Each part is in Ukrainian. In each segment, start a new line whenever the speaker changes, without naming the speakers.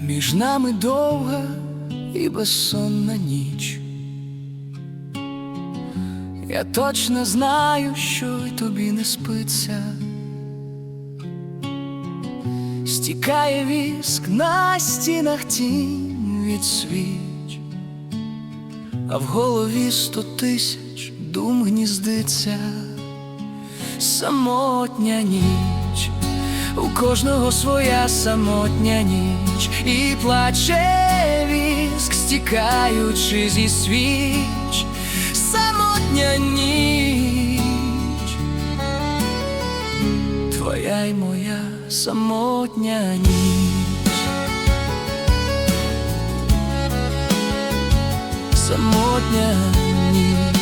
між нами довга і безсонна ніч. Я точно знаю, що й тобі не спиться. Стікає віск на стінах тінь від свіч, а в голові сто тисяч дум гніздиться, самотня ніч, у кожного своя самотня ніч, і плаче віск, стікаючи зі свіч, самотня ніч, твоя й моя самотня ніч, самотня ніч.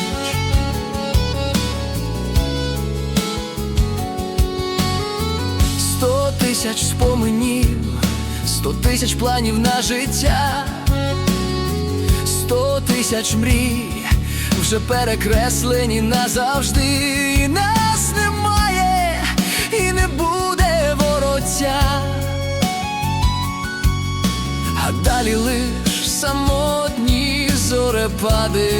Тисяч споменів, сто тисяч планів на життя, сто тисяч мрій вже перекреслені назавжди. І Нас немає і не буде вороття, а далі лиш самотні зорепади,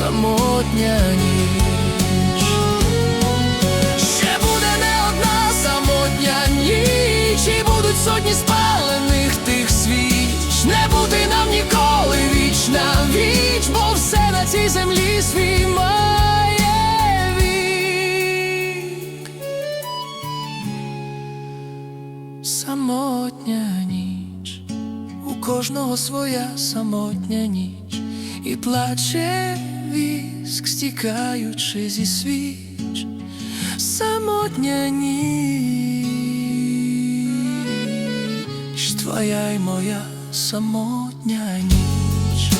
самотня ніч. Ще буде не одна самотня ніч, і будуть сотні спалених тих свіч. Не бути нам ніколи віч на віч, бо все на цій землі свій має. Самотня ніч, у кожного своя самотня ніч, і плаче віск, стікаючи зі свіч самотня ніч, твоя й моя самотня ніч.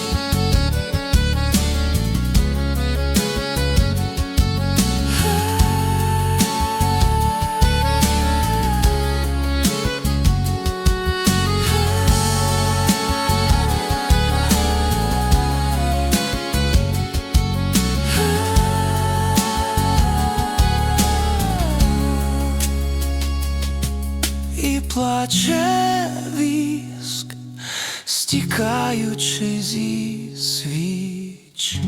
Плаче віск, стікаючи зі свіч.